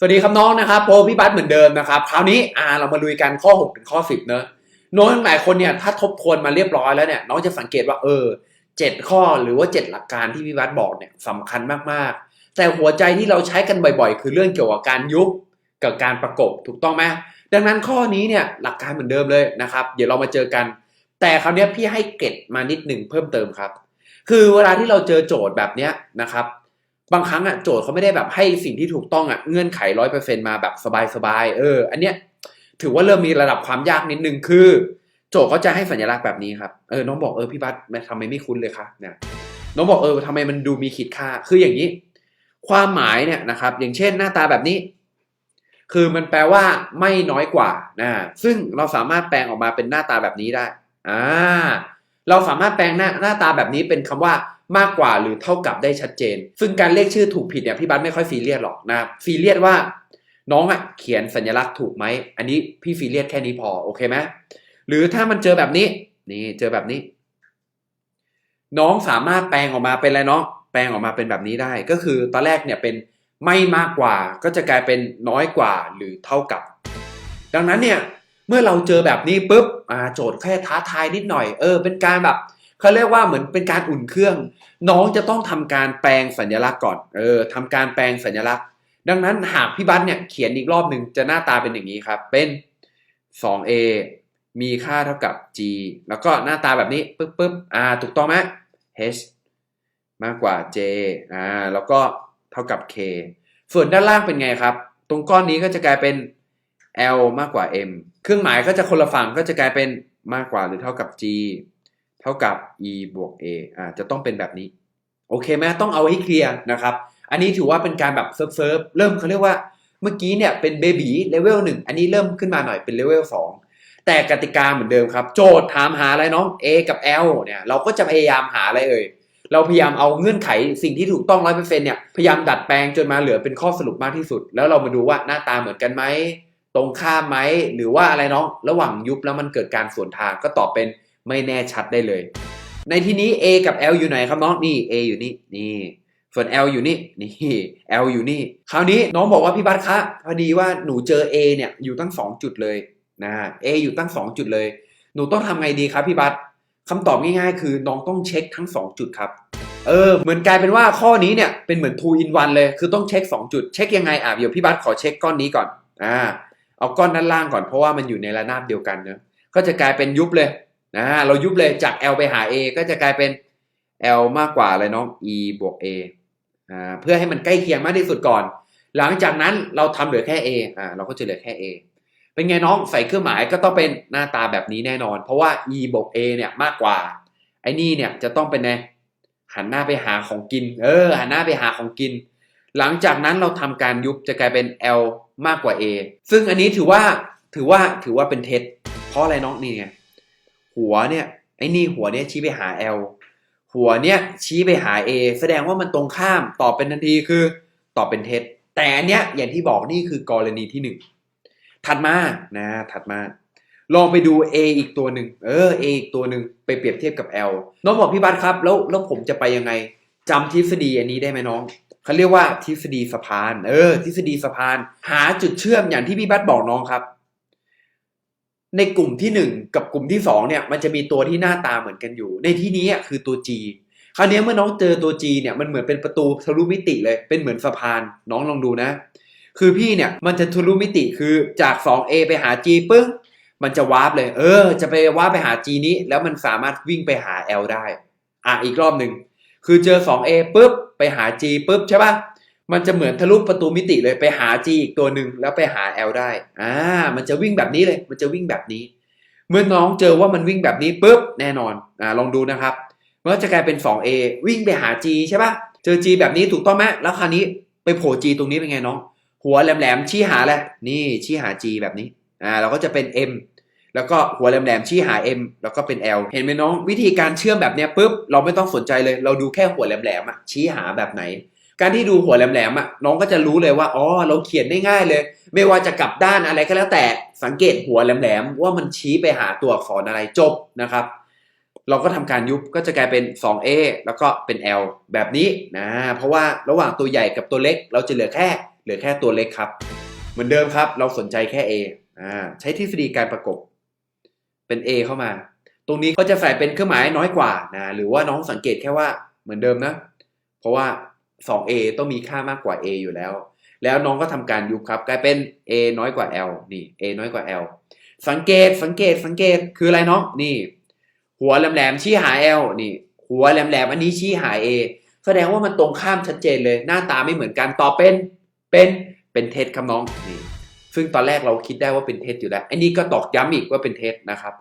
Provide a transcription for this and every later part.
สวัสดีครับน้องนะครับโปรพี่บัสเหมือนเดิมนะครับคราวนี้อ่าเรามาลุยกันข้อ 6 ถึงข้อ 10 เนอะน้องหลายคนเนี่ยถ้าทบทวนมาเรียบร้อยแล้วเนี่ยน้องจะสังเกตว่าเออเจ็ดข้อหรือว่าเจ็ดหลักการที่พี่บัสบอกเนี่ยสำคัญมากๆ แต่หัวใจที่เราใช้กันบ่อยๆ คือเรื่องเกี่ยวกับการยุบกับการประกบถูกต้องไหมดังนั้นข้อนี้เนี่ยหลักการเหมือนเดิมเลยนะครับ เดี๋ยวเรามาเจอกัน แต่คราวนี้พี่ให้เกร็ดมานิดหนึ่งเพิ่มเติมครับ คือเวลาที่เราเจอโจทย์แบบเนี้ยนะครับ บางครั้งอะโจทย์เขาไม่ได้แบบให้สิ่งที่ถูกต้องอะเงื่อนไขร้อยเปอร์เซ็นมาแบบสบายๆเออ อันเนี้ยถือว่าเริ่มมีระดับความยากนิดนึงคือ โจทย์เขาจะให้สัญลักษณ์แบบนี้ครับเออน้องบอกเออพี่บัสทำไมไม่คุ้นเลยคะเนี่ยน้องบอกเออทำไมมันดูมีขีดค่า คืออย่างนี้ ความหมายเนี่ยนะครับ อย่างเช่นหน้าตาแบบนี้ คือมันแปลว่าไม่น้อยกว่านะซึ่งเราสามารถแปลงออกมาเป็นหน้าตาแบบนี้ได้อ่า เราสามารถแปลงหน้าหน้าตาแบบนี้เป็นคำว่ามากกว่าหรือเท่ากับได้ชัดเจน ซึ่งการเรียกชื่อถูกผิดเนี่ยพี่บัสไม่ค่อยซีเรียสหรอกนะซีเรียสว่า น้องอะเขียนสัญลักษณ์ถูกไหม อันนี้พี่ซีเรียสแค่นี้พอโอเคไหมหรือถ้ามันเจอแบบนี้นี่เจอแบบนี้ น้องสามารถแปลงออกมาเป็นอะไรเน้องแปลงออกมาเป็นแบบนี้ได้ ก็คือตอนแรกเนี่ยเป็นไม่มากกว่า ก็จะกลายเป็นน้อยกว่าหรือเท่ากับ ดังนั้นเนี่ย เมื่อเราเจอแบบนี้ปุ๊บอ่าโจทย์แค่ท้าทายนิดหน่อยเออเป็นการแบบเขาเรียกว่าเหมือนเป็นการอุ่นเครื่อง น้องจะต้องทำการแปลงสัญลักษณ์ก่อนเออทำการแปลงสัญลักษณ์ ดังนั้นหากพี่บัสเนี่ยเขียนอีกรอบหนึ่งจะหน้าตาเป็นอย่างนี้ครับเป็น 2a มีค่าเท่ากับ g แล้วก็หน้าตาแบบนี้ปึ๊บปึ๊บอ่าถูกต้องไหม h มากกว่า j อ่าแล้วก็เท่ากับ k ส่วนด้านล่างเป็นไงครับ ตรงก้อนนี้ก็จะกลายเป็น l มากกว่า m เครื่องหมายก็จะคนละฝั่งก็จะกลายเป็นมากกว่าหรือเท่ากับ g เท่ากับ e บวก a อ่าจะต้องเป็นแบบนี้ โอเคไหมต้องเอาให้เคลียร์นะครับ อันนี้ถือว่าเป็นการแบบเซิร์ฟเซิร์ฟเริ่มเขาเรียกว่าเมื่อกี้เนี่ยเป็นเบบีเลเวลหนึ่งอันนี้เริ่มขึ้นมาหน่อยเป็นเลเวลสองแต่กติกาเหมือนเดิมครับ โจทย์ถามหาอะไรน้อง A กับ L เนี่ยเราก็จะพยายามหาอะไรเอ่ยเราพยายามเอาเงื่อนไขสิ่งที่ถูกต้องร้อยเปอร์เซ็นต์เนี่ยพยายามดัดแปลงจนมาเหลือเป็นข้อสรุปมากที่สุด แล้วเรามาดูว่าหน้าตาเหมือนกันไหม ตรงข้ามไหมหรือว่าอะไรน้องระหว่างยุบแล้วมันเกิดการสวนทางก็ตอบเป็นไม่แน่ชัดได้เลย ในที่นี้ A กับ L อยู่ไหนครับน้องนี่ A อยู่นี่นี่ส่วน L อยู่นี่นี่ L อยู่นี่ คราวนี้น้องบอกว่าพี่บัสคะพอดีว่าหนูเจอ A เนี่ยอยู่ตั้ง 2 จุดเลยนะ A อยู่ตั้ง 2 จุดเลย หนูต้องทำไงดีครับพี่บัสคำตอบง่ายๆ คือน้องต้องเช็คทั้ง 2 จุดครับเออเหมือนกลายเป็นว่าข้อนี้เนี่ยเป็นเหมือน two in one เลยคือต้องเช็ค 2 จุด เช็คยังไงอะเดี๋ยวพี่บัสขอเช็คก้อนนี้ก่อนอ่า เอาก้อนด้านล่างก่อนเพราะว่ามันอยู่ในระนาบเดียวกันเนอะก็จะกลายเป็นยุบเลยนะเรายุบเลยจาก L ไปหา A ก็จะกลายเป็น L มากกว่าอะไรน้อง E บวก A อ่าเพื่อให้มันใกล้เคียงมากที่สุดก่อน หลังจากนั้นเราทำเหลือแค่ A อ่าเราก็จะเหลือแค่ A เป็นไงน้องใส่เครื่องหมายก็ต้องเป็นหน้าตาแบบนี้แน่นอน เพราะว่า E บวก A เนี่ยมากกว่าไอ้นี่เนี่ยจะต้องเป็นไงหันหน้าไปหาของกิน เออหันหน้าไปหาของกิน หลังจากนั้นเราทำการยุบจะกลายเป็น L มากกว่า A ซึ่งอันนี้ถือว่าถือว่าถือว่าเป็นเท็จ เพราะอะไรน้องนี่ไงหัวเนี่ยไอ้นี่หัวเนี่ยชี้ไปหา L หัวเนี่ยชี้ไปหา A แสดงว่ามันตรงข้ามตอบเป็นทันทีคือตอบเป็นเท็จ แต่อันเนี้ยอย่างที่บอกนี่คือกรณีที่หนึ่งถัดมานะถัดมา ลองไปดู A อีกตัวหนึ่งเออ A อีกตัวหนึ่งไปเปรียบเทียบกับ L น้องบอกพี่บัสครับแล้วแล้วผมจะไปยังไงจำทฤษฎีอันนี้ได้ไหมน้อง เขาเรียกว่าทฤษฎีสะพาน เออ ทฤษฎีสะพาน หาจุดเชื่อมอย่างที่พี่บัสบอกน้องครับ ในกลุ่มที่หนึ่งกับกลุ่มที่สองเนี่ย มันจะมีตัวที่หน้าตาเหมือนกันอยู่ ในที่นี้คือตัว G คราวนี้เมื่อน้องเจอตัว G เนี่ยมันเหมือนเป็นประตูทะลุมิติเลย เป็นเหมือนสะพานน้องลองดูนะ คือพี่เนี่ยมันจะทะลุมิติคือจาก 2A ไปหา G ปึ้งมันจะวาร์ปเลย เออ จะไปวาร์ปไปหา G นี้ แล้วมันสามารถวิ่งไปหา L ได้ อะอีกรอบหนึ่ง คือเจอ 2A ปุ๊บ ไปหา G ปุ๊บใช่ปะมันจะเหมือนทะลุประตูมิติเลยไปหา G อีกตัวหนึ่งแล้วไปหา L ได้อ่ามันจะวิ่งแบบนี้เลย มันจะวิ่งแบบนี้ เมื่อน้องเจอว่ามันวิ่งแบบนี้ปุ๊บแน่นอนอ่าลองดูนะครับมันก็จะกลายเป็น 2A วิ่งไปหา G ใช่ป่ะเจอ G แบบนี้ถูกต้องไหมแล้วคราวนี้ไปโผล่ G ตรงนี้เป็นไงน้อง หัวแหลมๆชี้หาแหละนี่ชี้หา G แบบนี้อ่าเราก็จะเป็น M แล้วก็หัวแหลมๆชี้หา M แล้วก็เป็น L เห็นไหมน้องวิธีการเชื่อมแบบเนี้ยปุ๊บเราไม่ต้องสนใจเลย เราดูแค่หัวแหลมๆอะชี้หาแบบไหน การที่ดูหัวแหลมๆอะน้องก็จะรู้เลยว่าอ๋อเราเขียนได้ง่ายเลย ไม่ว่าจะกลับด้านอะไรก็แล้วแต่สังเกตหัวแหลมๆว่ามันชี้ไปหาตัวอักษรอะไรจบนะครับ เราก็ทำการยุบก็จะกลายเป็น 2a แล้วก็เป็น l แบบนี้นะเพราะว่าระหว่างตัวใหญ่กับตัวเล็ก เราจะเหลือแค่เหลือแค่ตัวเล็กครับ เหมือนเดิมครับ เราสนใจแค่ a อ่าใช้ทฤษฎีการประกบ เป็น a เข้ามา ตรงนี้ก็จะใส่เป็นเครื่องหมายน้อยกว่านะหรือว่าน้องสังเกตแค่ว่าเหมือนเดิมนะ เพราะว่า 2a ต้องมีค่ามากกว่า a อยู่แล้ว แล้วน้องก็ทำการยุบครับกลายเป็น a น้อยกว่า l นี่ a น้อยกว่า l สังเกตสังเกตสังเกตคืออะไรน้องนี่ หัวแหลมๆชี้หา l นี่ หัวแหลมๆอันนี้ชี้หา a แสดงว่ามันตรงข้ามชัดเจนเลย หน้าตาไม่เหมือนกันต่อเป็นเป็นเป็นเท็จครับน้องนี่ ซึ่งตอนแรกเราคิดได้ว่าเป็นเท็จอยู่แล้วอันนี้ก็ตอกย้ำอีกว่าเป็นเท็จนะครับ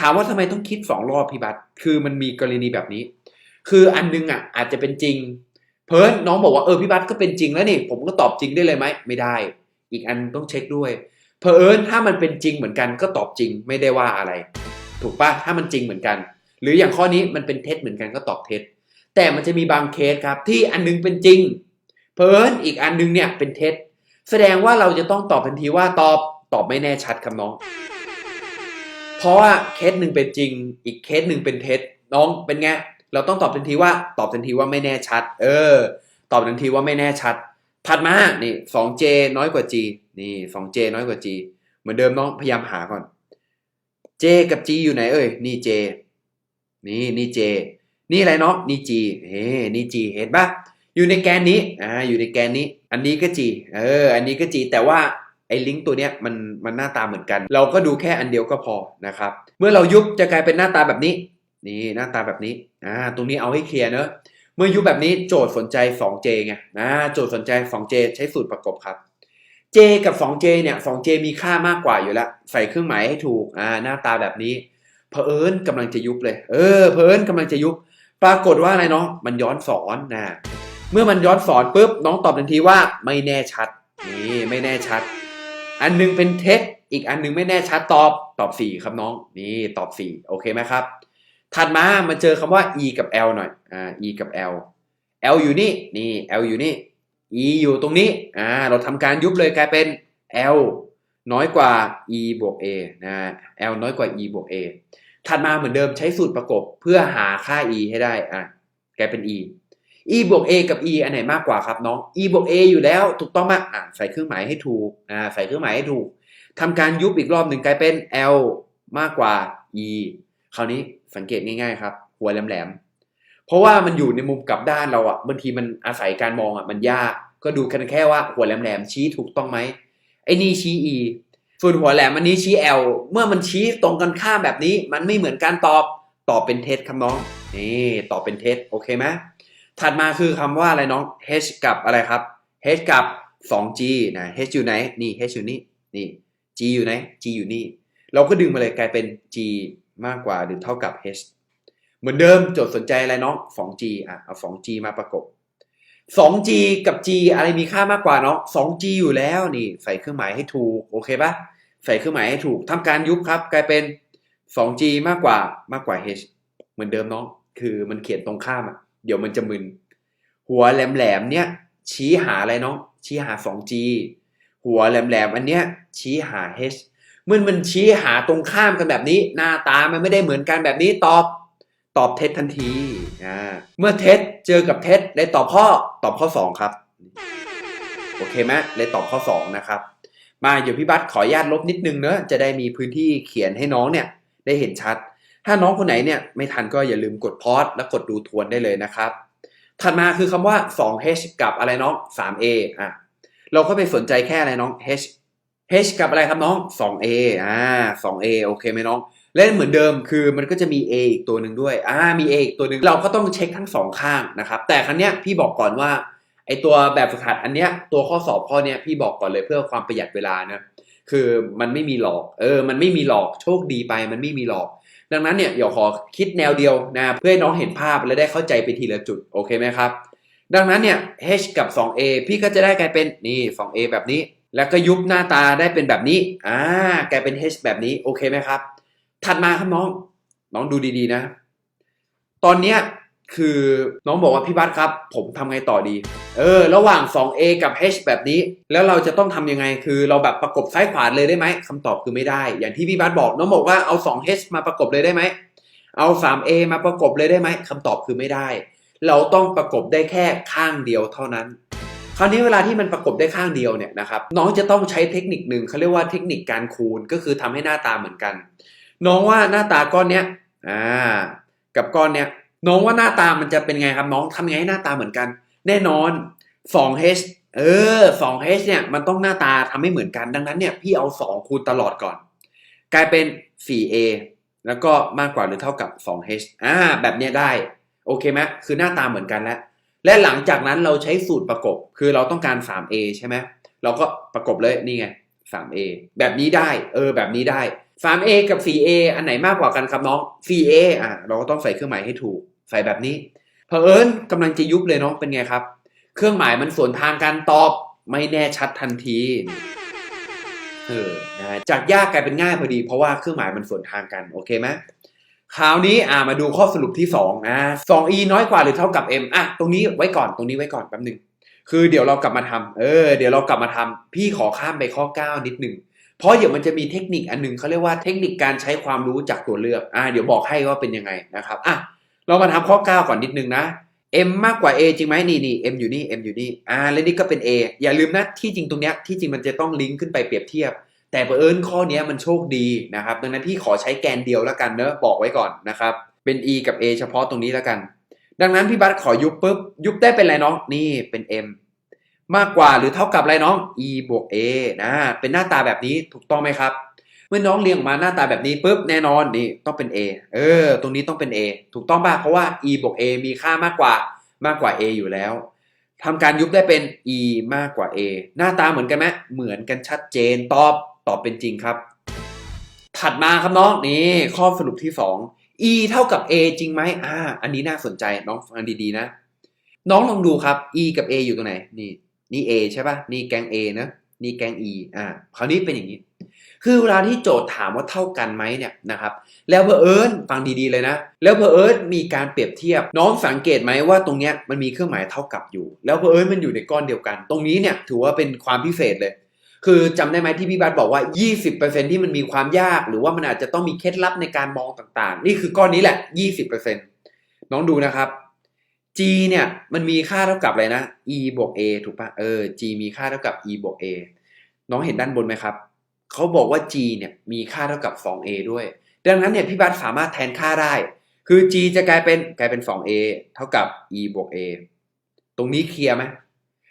ถามว่าทำไมต้องคิดสองรอบพี่บัตคือมันมีกรณีแบบนี้ คืออันนึงอะอาจจะเป็นจริง เพิร์นน้องบอกว่าเออพี่บัตก็เป็นจริงแล้วนี่ผมก็ตอบจริงได้เลยไหมไม่ได้ อีกอันต้องเช็คด้วยเพอเอิญถ้ามันเป็นจริงเหมือนกันก็ตอบจริงไม่ได้ว่าอะไร ถูกปะถ้ามันจริงเหมือนกัน หรืออย่างข้อนี้มันเป็นเท็จเหมือนกันก็ตอบเท็จ แต่มันจะมีบางเคสครับที่อันนึงเป็นจริง เพอเอิญอีกอันนึงเนี่ยเป็นเท็จ แสดงว่าเราจะต้องตอบทันทีว่าตอบตอบไม่แน่ชัดครับน้อง เพราะว่าเคสหนึ่งเป็นจริง อีกเคสหนึ่งเป็นเท็จน้องเป็นไงเราต้องตอบทันทีว่าตอบทันทีว่าไม่แน่ชัด เออ ตอบทันทีว่าไม่แน่ชัด ถัดมานี่ 2j น้อยกว่า g นี่ 2j น้อยกว่า g เหมือนเดิมน้องพยายามหาก่อน j กับ g อยู่ไหนเอ่ยนี่ j นี่นี่ j นี่อะไรเนาะนี่ g เฮ้นี่ g เห็นปะ อยู่ในแกนนี้อ่าอยู่ในแกนนี้ อันนี้ก็ g เออ อันนี้ก็ g แต่ว่าไอ้ลิงก์ตัวเนี้ยมันมันหน้าตาเหมือนกัน เราก็ดูแค่อันเดียวก็พอนะครับ เมื่อเรายุบจะกลายเป็นหน้าตาแบบนี้ นี่หน้าตาแบบนี้อ่าตรงนี้เอาให้เคลียร์เนอะเมื่อยุบแบบนี้โจทย์สนใจ 2J ไงนะโจทย์สนใจ 2J ใช้สูตรประกบครับ J กับ 2J เนี่ย 2J มีค่ามากกว่าอยู่แล้ว ใส่เครื่องหมายให้ถูกอ่าหน้าตาแบบนี้เผอิญกำลังจะยุบเลย เออเผอิญกำลังจะยุบ ปรากฏว่าอะไรเนาะมันย้อนสอนนะ เมื่อมันย้อนสอนปุ๊บน้องตอบทันทีว่าไม่แน่ชัดนี่ไม่แน่ชัด อันหนึงเป็นเท็จอีกอันหนึงไม่แน่ชัดตอบตอบ4ครับน้องนี่ตอบ4โอเคไหมครับ ถัดมามาเจอคำว่า e กับ l หน่อยอ่า e กับ l L อยู่นี่นี่ L อยู่นี่ E อยู่ตรงนี้อ่าเราทำการยุบเลยกลายเป็น L น้อยกว่า E บวก A นะ L น้อยกว่า E บวก A ถัดมาเหมือนเดิมใช้สูตรประกบเพื่อหาค่า E ให้ได้อะกลายเป็น E E บวก A กับ E อันไหนมากกว่าครับน้อง E บวก A อยู่แล้วถูกต้องไหมอะใส่เครื่องหมายให้ถูกอ่าใส่เครื่องหมายให้ถูกทำการยุบอีกรอบหนึ่งกลายเป็น L มากกว่า E คราวนี้สังเกตง่ายๆครับ หัวแหลมๆเพราะว่ามันอยู่ในมุมกลับด้านเราอะบางทีมันอาศัยการมองอะมันยาก ก็ดูกันแค่ว่าหัวแหลมๆชี้ถูกต้องไหมไอ้นี่ชี้ e ส่วนหัวแหลมอันนี้ชี้ l เมื่อมันชี้ตรงกันข้ามแบบนี้ มันไม่เหมือนการตอบตอบเป็นเท็จครับน้องนี่ตอบเป็นเท็จโอเคไหม ถัดมาคือคำว่าอะไรน้อง h กับอะไรครับ h กับ 2g นะ h อยู่ไหน นี่ h อยู่นี่ นี่ g อยู่ไหน g อยู่นี่ เราก็ดึงมาเลยกลายเป็น g มากกว่าหรือเท่ากับ h เหมือนเดิมโจทย์สนใจอะไรน้อง 2G อะ เอา 2G มาประกบ 2G กับ G อะไรมีค่ามากกว่าเนาะ 2G อยู่แล้วนี่ ใส่เครื่องหมายให้ถูก โอเคปะใส่เครื่องหมายให้ถูกทำการยุบครับ กลายเป็น 2G มากกว่า มากกว่า H เหมือนเดิมน้อง คือมันเขียนตรงข้ามอะ เดี๋ยวมันจะมึน หัวแหลมๆเนี่ยชี้หาอะไรเน้องชี้หา 2G หัวแหลมๆอันเนี้ยชี้หา H เมื่อมันชี้หาตรงข้ามกันแบบนี้ หน้าตามันไม่ได้เหมือนกันแบบนี้ตอบ ตอบเท็จทันทีอ่าเมื่อเท็จเจอกับเท็จเลยตอบข้อตอบข้อ 2 ครับ โอเคไหมเลยตอบข้อ 2 นะครับ มาเดี๋ยวพี่บัสขออนุญาตลบนิดนึงเนอะจะได้มีพื้นที่เขียนให้น้องเนี่ยได้เห็นชัด ถ้าน้องคนไหนเนี่ยไม่ทันก็อย่าลืมกดพอสแล้วกดดูทวนได้เลยนะครับ ถัดมาคือคำว่า 2h กับอะไรน้อง 3a อะ เราก็ไปสนใจแค่อะไรน้อง h h กับอะไรครับน้อง 2a อ่า 2a โอเคไหมน้องเล่นเหมือนเดิมคือมันก็จะมี A อีกตัวหนึ่งด้วย อ่า มี A อีกตัวหนึ่งเราก็ต้องเช็คทั้งสองข้างนะครับ แต่ครั้งเนี้ยพี่บอกก่อนว่าไอตัวแบบฝึกหัดอันเนี้ยตัวข้อสอบข้อเนี้ยพี่บอกก่อนเลยเพื่อความประหยัดเวลานะ คือมันไม่มีหลอก เออ มันไม่มีหลอก โชคดีไปมันไม่มีหลอก ดังนั้นเนี่ยเดี๋ยวขอคิดแนวเดียวนะเพื่อให้น้องเห็นภาพและได้เข้าใจไปทีละจุดโอเคไหมครับ ดังนั้นเนี่ย h กับ 2a พี่ก็จะได้กลายเป็นนี่ 2a แบบนี้ แล้วก็ยุบหน้าตาได้เป็นแบบนี้อ่ากลายเป็น h แบบนี้โอเคไหมครับ ถัดมาครับน้องน้องดูดีๆนะ ตอนเนี้ย คือน้องบอกว่าพี่บัสครับ ผมทำไงต่อดี เออ ระหว่าง 2a กับ h แบบนี้ แล้วเราจะต้องทำยังไง คือเราแบบประกบซ้ายขวาเลยได้ไหมคำตอบคือไม่ได้ อย่างที่พี่บัสบอก น้องบอกว่าเอา 2h มาประกบเลยได้ไหม เอา 3a มาประกบเลยได้ไหมคำตอบคือไม่ได้ เราต้องประกบได้แค่ข้างเดียวเท่านั้น คราวนี้เวลาที่มันประกบได้ข้างเดียวเนี่ยนะครับ น้องจะต้องใช้เทคนิคหนึ่งเขาเรียกว่าเทคนิคการคูณ ก็คือทำให้หน้าตาเหมือนกัน น้องว่าหน้าตาก้อนเนี้ย อ่า กับก้อนเนี้ย น้องว่าหน้าตามันจะเป็นไงครับน้องทำไงให้หน้าตาเหมือนกัน แน่นอน 2h เออ 2h เนี่ยมันต้องหน้าตาทำให้เหมือนกันดังนั้นเนี่ยพี่เอา 2 คูณตลอดก่อน กลายเป็น 4a แล้วก็มากกว่าหรือเท่ากับ 2h อ่าแบบเนี้ยได้ โอเคไหมคือหน้าตาเหมือนกันแล้ว และหลังจากนั้นเราใช้สูตรประกบ คือเราต้องการ 3a ใช่ไหมเราก็ประกบเลยนี่ไง 3a แบบนี้ได้ เออ แบบนี้ได้ 3a กับ 4a อันไหนมากกว่ากันครับน้อง 4a อะเราก็ต้องใส่เครื่องหมายให้ถูก ใส่แบบนี้เผอิญกำลังจะยุบเลยเน้องเป็นไงครับ เครื่องหมายมันสวนทางการตอบไม่แน่ชัดทันทีเออนะจากยากกลายเป็นง่ายพอดี เพราะว่าเครื่องหมายมันสวนทางกันโอเคไหมคราวนี้อ่ามาดูข้อสรุปที่2นะ 2e น้อยกว่าหรือเท่ากับ m อะตรงนี้ไว้ก่อนตรงนี้ไว้ก่อนแป๊บหนึงคือเดี๋ยวเรากลับมาทำเออ เดี๋ยวเรากลับมาทำพี่ขอข้ามไปข้อ 9 นิดหนึ่งเพราะเดี๋ยวมันจะมีเทคนิคอันหนึงเขาเรียกว่าเทคนิคการใช้ความรู้จากตัวเลือกอ่าเดี๋ยวบอกให้ว่าเป็นยังไงนะครับอะ เรามาทำข้อ 9 ก่อนนิดนึงนะ m มากกว่า a จริงไหมนี่นี่ m อยู่นี่ m อยู่นี่อ่าแล้วนี่ก็เป็น a อย่าลืมนะที่จริงตรงเนี้ยที่จริงมันจะต้องลิงก์ขึ้นไปเปรียบเทียบ แต่เผอิญข้อนี้มันโชคดีนะครับดังนั้นพี่ขอใช้แกนเดียวแล้วกันเนอะบอกไว้ก่อนนะครับเป็น e กับ a เฉพาะตรงนี้แล้วกัน ดังนั้นพี่บัสขอยุบปุ๊บยุบได้เป็นอะไรน้องนี่เป็น m มากกว่าหรือเท่ากับอะไรน้อง e บวก a นะเป็นหน้าตาแบบนี้ถูกต้องไหมครับ เมื่อน้องเรียงออกมาหน้าตาแบบนี้ปุ๊บแน่นอนนี่ต้องเป็น a เออ ตรงนี้ต้องเป็น a ถูกต้องป่ะเพราะว่า e บวก a มีค่ามากกว่ามากกว่า a อยู่แล้วทำการยุบได้เป็น e มากกว่า a หน้าตาเหมือนกันไหมเหมือนกันชัดเจนตอบตอบเป็นจริงครับ ถัดมาครับน้องนี่ข้อสรุปที่ 2 e เท่ากับ a จริงไหมอ่า อันนี้น่าสนใจน้องฟังดีๆนะ น้องลองดูครับ e กับ a อยู่ตรงไหนนี่นี่ a ใช่ป่ะนี่แกง a นะนี่แกง e อ่าคราวนี้เป็นอย่างนี้ คือเวลาที่โจทย์ถามว่าเท่ากันไหมเนี่ยนะครับ แล้วเพอเอิญฟังดีๆเลยนะ แล้วเพอเอิญมีการเปรียบเทียบ น้องสังเกตไหมว่าตรงเนี้ยมันมีเครื่องหมายเท่ากับอยู่ แล้วเพอเอิญมันอยู่ในก้อนเดียวกัน ตรงนี้เนี่ยถือว่าเป็นความพิเศษเลย คือจำได้ไหมที่พี่บัสบอกว่า 20%ที่มันมีความยาก หรือว่ามันอาจจะต้องมีเคล็ดลับในการมองต่างๆ นี่คือก้อนนี้แหละ 20%น้องดูนะครับ g เนี่ยมันมีค่าเท่ากับอะไรนะ e บวก a ถูกปะเออ g มีค่าเท่ากับ e บวก a น้องเห็นด้านบนไหมครับ เขาบอกว่า g เนี่ยมีค่าเท่ากับ 2a ด้วย ดังนั้นเนี่ยพี่บัสสามารถแทนค่าได้ คือ g จะกลายเป็นกลายเป็น 2a เท่ากับ e บวก a ตรงนี้เคลียร์ไหม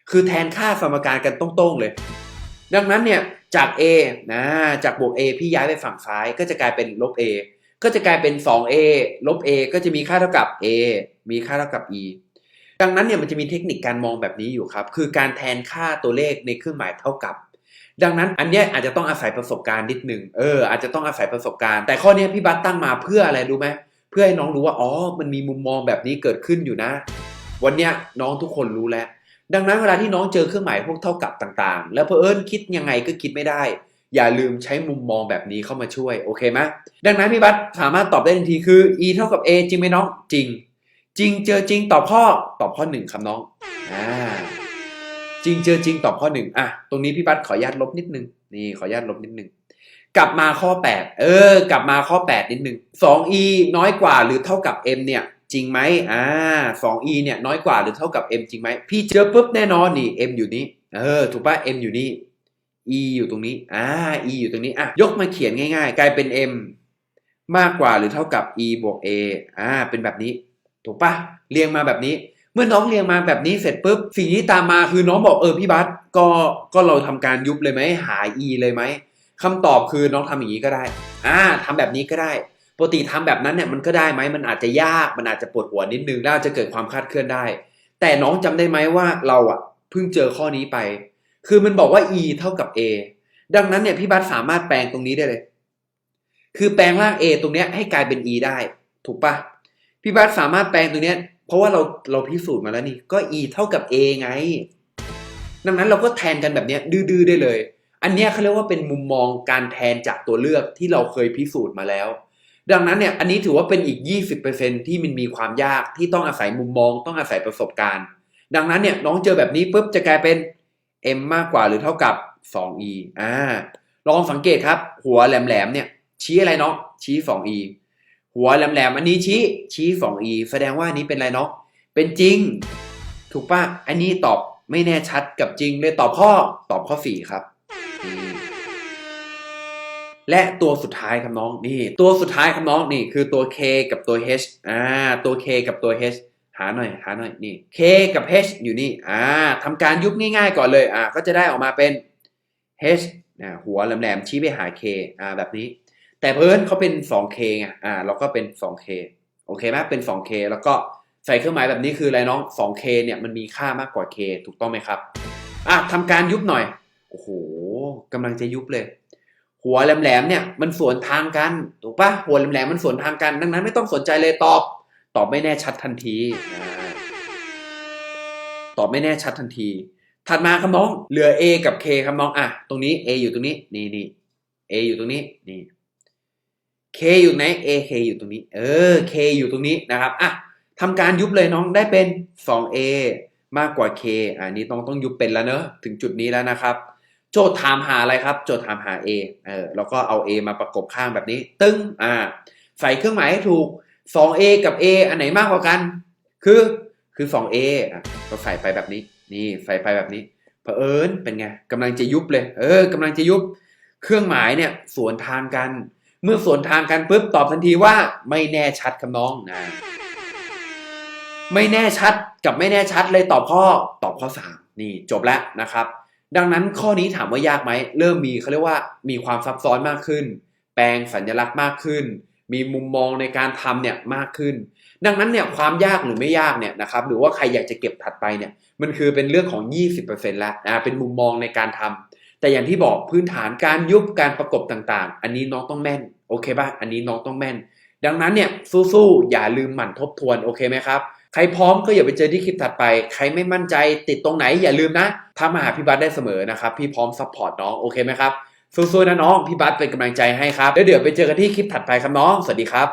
คือแทนค่าสมการกันตรงๆเลย ดังนั้นเนี่ยจาก a นะจากบวก a พี่ย้ายไปฝั่งซ้ายก็จะกลายเป็นลบ a ก็จะกลายเป็น 2a ลบ a ก็จะมีค่าเท่ากับ a มีค่าเท่ากับ e ดังนั้นเนี่ยมันจะมีเทคนิคการมองแบบนี้อยู่ครับ คือการแทนค่าตัวเลขในเครื่องหมายเท่ากับ ดังนั้นอันเนี้ยอาจจะต้องอาศัยประสบการณ์นิดนึงเอออาจจะต้องอาศัยประสบการณ์ แต่ข้อนี้พี่บัสตั้งมาเพื่ออะไรรู้ไหมเพื่อให้น้องรู้ว่าอ๋อมันมีมุมมองแบบนี้เกิดขึ้นอยู่นะ วันเนี้ยน้องทุกคนรู้แล้ว ดังนั้นเวลาที่น้องเจอเครื่องหมายพวกเท่ากับต่างๆ แล้วเพอเอิญคิดยังไงก็คิดไม่ได้ อย่าลืมใช้มุมมองแบบนี้เข้ามาช่วยโอเคไหมดังนั้นพี่บัสสามารถตอบได้ทันทีคือ e เท่ากับ a จริงไหมน้องจริง จริงเจอจริงตอบข้อตอบข้อหนึ่งครับน้องอ่า จริงเจอจริงตอบข้อหนึ่งอะตรงนี้พี่บัสขออนุญาตลบนิดนึงนี่ขออนุญาตลบนิดนึงกลับมาข้อ 8 เออ กลับมาข้อ 8 นิดนึง 2e น้อยกว่าหรือเท่ากับ m เนี่ย จริงไหมอ่า 2e เนี่ยน้อยกว่าหรือเท่ากับ m จริงไหม พี่เจอปุ๊บแน่นอนนี่ m อยู่นี่เออ ถูกปะ m อยู่นี่ e อยู่ตรงนี้ อ่า e อยู่ตรงนี้ อะ ยกมาเขียนง่าย ๆ กลายเป็น m มากกว่าหรือเท่ากับ e บวก a อ่า เป็นแบบนี้ ถูกปะเรียงมาแบบนี้ เมื่อน้องเรียงมาแบบนี้เสร็จปุ๊บสิ่งที่ตามมาคือน้องบอกเออพี่บัสก็ก็เราทำการยุบเลยไหมหา e เลยไหมคำตอบคือน้องทำอย่างนี้ก็ได้อ่าทำแบบนี้ก็ได้ปกติทำแบบนั้นเนี่ยมันก็ได้ไหมมันอาจจะยากมันอาจจะปวดหัวนิดนึงแล้วอาจจะเกิดความคลาดเคลื่อนได้ แต่น้องจำได้ไหมว่าเราอะเพิ่งเจอข้อนี้ไป คือมันบอกว่า e เท่ากับ a ดังนั้นเนี่ยพี่บัสสามารถแปลงตรงนี้ได้เลย คือแปลงร่าง a ตรงเนี้ยให้กลายเป็น e ได้ ถูกปะพี่บัสสามารถแปลงตรงเนี้ย ราะว่าเราเราพิสูจน์มาแล้วนี่ก็ e เท่ากับ a ไง ดังนั้นเราก็แทนกันแบบนี้ดื้อๆได้เลย อันนี้เขาเรียกว่าเป็นมุมมองการแทนจากตัวเลือกที่เราเคยพิสูจน์มาแล้ว ดังนั้นเนี่ยอันนี้ถือว่าเป็นอีก 20%ที่มันมีความยากที่ต้องอาศัยมุมมองต้องอาศัยประสบการณ์ ดังนั้นเนี่ยน้องเจอแบบนี้ปุ๊บจะกลายเป็น m มากกว่าหรือเท่ากับ 2e อ่าลองสังเกตครับ หัวแหลมๆเนี่ยชี้อะไรน้องชี้ 2e หัวแหลมๆอันนี้ชี้ชี้สองอีแสดงว่าอันนี้เป็นอะไรเนาะเป็นจริง ถูกปะอันนี้ตอบไม่แน่ชัดกับจริงเลยตอบข้อตอบข้อสี่ครับ และตัวสุดท้ายครับน้องนี่ ตัวสุดท้ายครับน้องนี่คือตัว K กับตัว H อ่าตัว K กับตัว H หาหน่อยหาหน่อยนี่ K กับ H อยู่นี่อ่าทำการยุบง่ายๆก่อนเลยอ่าก็จะได้ออกมาเป็น H อ่าหัวแหลมๆชี้ไปหา K อ่าแบบนี้ แต่เพิ่นเขาเป็น 2K ไงอ่าเราก็เป็น 2K โอเคไหมเป็น 2K แล้วก็ใส่เครื่องหมายแบบนี้คืออะไรน้อง 2K เนี่ยมันมีค่ามากกว่า K ถูกต้องไหมครับอะทำการยุบหน่อย โอ้โหกำลังจะยุบเลย หัวแหลมๆเนี่ยมันสวนทางกัน ถูกปะหัวแหลมๆมันสวนทางกัน ดังนั้นไม่ต้องสนใจเลยตอบ ตอบไม่แน่ชัดทันที ตอบไม่แน่ชัดทันที ถัดมาครับน้อง เหลือ A กับ K ครับน้องอะตรงนี้ A อยู่ตรงนี้ นี่นี่ A อยู่ตรงนี้ นี่ K อยู่ไหน A K อยู่ตรงนี้ เออ K อยู่ตรงนี้นะครับอะทำการยุบเลยน้องได้เป็น 2A มากกว่า K อ่านี้ต้องต้องยุบเป็นแล้วเนอะถึงจุดนี้แล้วนะครับ โจทย์ถามหาอะไรครับ โจทย์ถามหา A เออแล้วก็เอา A มาประกบข้างแบบนี้ ตึ้งอ่าใส่เครื่องหมายให้ถูก 2A กับ A อันไหนมากกว่ากัน คือคือ 2A อะก็ใส่ไปแบบนี้ นี่ใส่ไปแบบนี้เผอิญเป็นไงกำลังจะยุบเลย เออกำลังจะยุบ เครื่องหมายเนี่ยสวนทางกัน เมื่อสวนทางกันปุ๊บตอบทันทีว่าไม่แน่ชัดครับน้องนะ ไม่แน่ชัดกับไม่แน่ชัดเลยตอบข้อตอบข้อสามนี่จบแล้วนะครับ ดังนั้นข้อนี้ถามว่ายากไหมเริ่มมีเขาเรียกว่ามีความซับซ้อนมากขึ้น แปลงสัญลักษณ์มากขึ้น มีมุมมองในการทำเนี่ยมากขึ้น ดังนั้นเนี่ยความยากหรือไม่ยากเนี่ยนะครับหรือว่าใครอยากจะเก็บถัดไปเนี่ยมันคือเป็นเรื่องของ 20%แล้วนะเป็นมุมมองในการทำ แต่อย่างที่บอกพื้นฐานการยุบการประกบต่างๆ อันนี้น้องต้องแม่นโอเคป่ะอันนี้น้องต้องแม่น ดังนั้นเนี่ยสู้ๆอย่าลืมหมั่นทบทวนโอเคไหมครับใครพร้อมก็อย่าไปเจอที่คลิปถัดไป ใครไม่มั่นใจติดตรงไหนอย่าลืมนะถ้ามาหาพี่บัสได้เสมอนะครับพี่พร้อมซัพพอร์ตน้องโอเคไหมครับสู้ๆนะน้องพี่บัสเป็นกำลังใจให้ครับแล้วเดี๋ยวไปเจอกันที่คลิปถัดไปครับน้องสวัสดีครับ